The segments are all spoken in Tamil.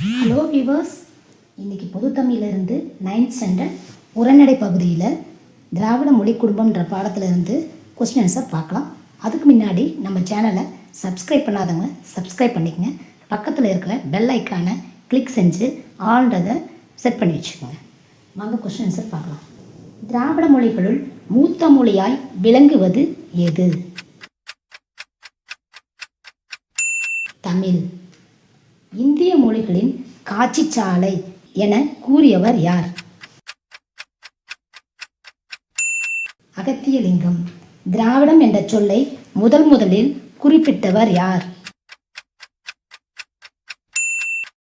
ஹலோ விவர்ஸ் இன்னைக்கு பொதுத்தமிழிலிருந்து நைன்த் ஸ்டாண்டர்ட் உரைநடை பகுதியில் திராவிட மொழி குடும்பம்ன்ற பாடத்திலிருந்து கொஸ்டின் பார்க்கலாம். அதுக்கு முன்னாடி நம்ம சேனலை சப்ஸ்கிரைப் பண்ணாதவங்க சப்ஸ்கிரைப் பண்ணிக்கங்க. பக்கத்தில் இருக்கிற பெல் ஐக்கானை கிளிக் செஞ்சு ஆல்ன்றதை செட் பண்ணி வச்சுக்கோங்க. வாங்க கொஸ்டின் ஆன்சர் பார்க்கலாம். திராவிட மொழிகளுள் மூத்த மொழியாய் விளங்குவது எது தமிழ். இந்திய மொழிகளின் காட்சிச்சாலை என கூறியவர் யார்? அகத்தியலிங்கம். திராவிடம் என்ற சொல்லை முதல் முதலில் குறிப்பிட்டவர் யார்?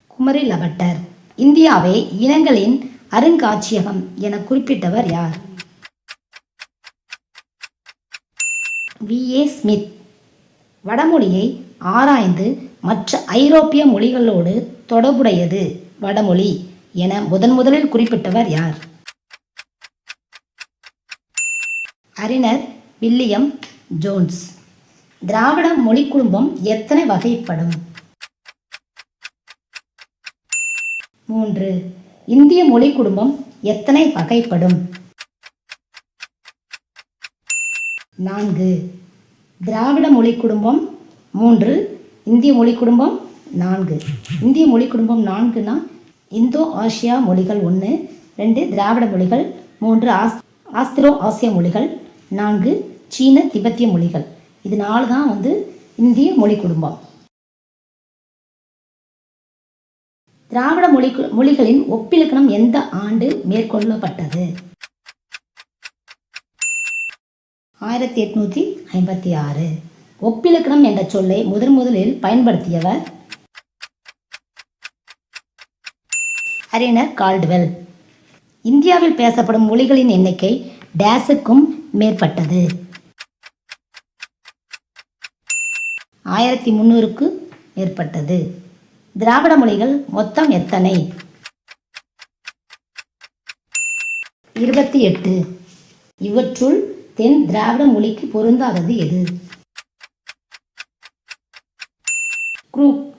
குமரி லபட்டர் இந்தியாவை இனங்களின் அருங்காட்சியகம் என குறிப்பிட்டவர் யார்? வி. ஏ. ஸ்மித். வடமொழியை ஆராய்ந்து மற்ற ஐரோப்பிய மொழிகளோடு தொடர்புடையது வடமொழி என முதன் முதலில் குறிப்பிட்டவர் யார்? அறிஞர் வில்லியம் ஜோன்ஸ். திராவிட மொழி குடும்பம் எத்தனை வகைப்படும்? மூன்று. இந்திய மொழி குடும்பம் எத்தனை வகைப்படும்? நான்கு. திராவிட மொழி குடும்பம் மூன்று. இந்திய மொழி குடும்பம் நான்கு. இந்திய மொழி குடும்பம் நான்குனா இந்தோ ஆசியா மொழிகள் ஒன்று ரெண்டு திராவிட மொழிகள் மூன்று ஆஸ் ஆஸ்திரோ ஆசிய மொழிகள் நான்கு சீன திபெத்திய மொழிகள். இது நாலு தான் வந்து இந்திய மொழி குடும்பம். திராவிட மொழி மொழிகளின் ஒப்பிலக்கணம் எந்த ஆண்டு மேற்கொள்ளப்பட்டது? ஆயிரத்தி எட்நூற்றி ஐம்பத்தி ஆறு. ஒப்பிலக்கணம் என்ற சொல்லை முதன் முதலில் பயன்படுத்தியவர் அறிஞர் கால்டுவெல். இந்தியாவில் பேசப்படும் மொழிகளின் எண்ணிக்கை டேஸுக்கும் மேற்பட்டது. ஆயிரத்தி முந்நூறுக்கு மேற்பட்டது. திராவிட மொழிகள் மொத்தம் எத்தனை? இருபத்தி எட்டு. இவற்றுள் தென் திராவிட மொழிக்கு பொருந்தாதது எது? குரூப்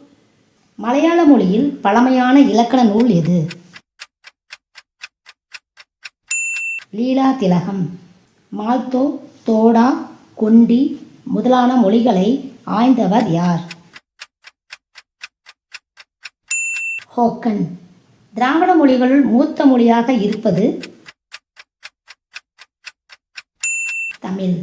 மலையாள மொழியில் பழமையான இலக்கண நூல் எது? லீலா திலகம். மால்தோ தோடா கொண்டி முதலான மொழிகளை ஆய்ந்தவர் யார்? ஹோக்கன். திராவிட மொழிகளுள் மூத்த மொழியாக இருப்பது தமிழ்.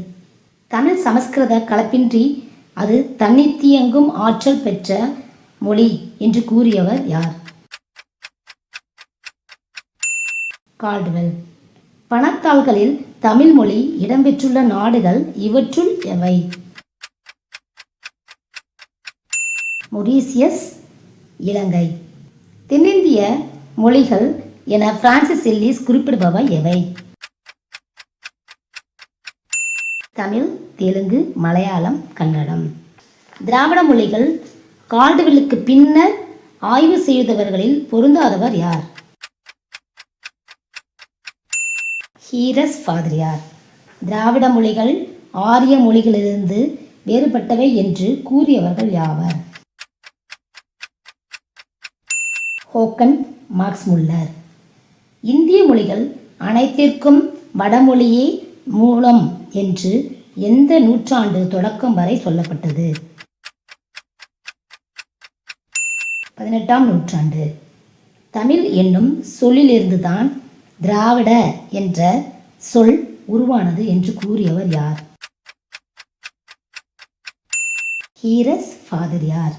தமிழ் சமஸ்கிருத கலப்பின்றி அது தன்னித்தியங்கும் ஆற்றல் பெற்ற மொழி என்று கூறியவர் யார்? கால்டுவெல் பணத்தாள்களில் தமிழ் மொழி இடம்பெற்றுள்ள நாடுகள் இவற்றுள் எவை? மொரீசியஸ் இலங்கை. தென்னிந்திய மொழிகள் என பிரான்சிஸ் எல்லிஸ் குறிப்பிடுபவை எவை? தமிழ் தெலுங்கு மலையாளம் கன்னடம். திராவிட மொழிகள் கால்டுவெல்லுக்கு பின்னர் ஆய்வு செய்தவர்களில் பொருந்தாதவர் யார்? ஹீரஸ் ஃபாதிரியார் திராவிட மொழிகள் ஆரிய மொழிகளிலிருந்து வேறுபட்டவை என்று கூறியவர்கள் யாவர்? ஹோக்கன் மார்க்ஸ் முல்லர் இந்திய மொழிகள் அனைத்திற்கும் வடமொழியே மூலம் என்று எந்த நூற்றாண்டு தொடக்கம் வரை சொல்லப்பட்டது? பதினெட்டாம் நூற்றாண்டு. தமிழ் என்னும் சொல்லிலிருந்துதான் திராவிட என்ற சொல் உருவானது என்று கூறியவர் யார்? ஹீரஸ் ஃபாதிரியார்.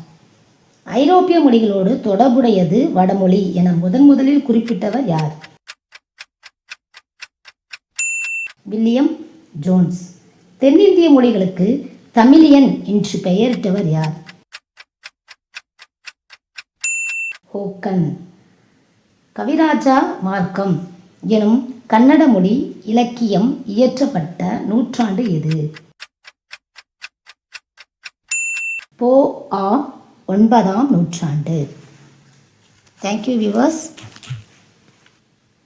ஐரோப்பிய மொழிகளோடு தொடர்புடையது வடமொழி என முதன் முதலில் குறிப்பிட்டவர் யார்? William Jones. தென்னிந்திய மொழிகளுக்கு தமிழியன் என்று பெயரிட்டவர் யார்? ஹோக்கன். கவிராஜா மார்க்கம் எனும் கன்னட மொழி இலக்கியம் இயற்றப்பட்ட நூற்றாண்டு எது போ ஆ ஒன்பதாம் நூற்றாண்டு. Thank you viewers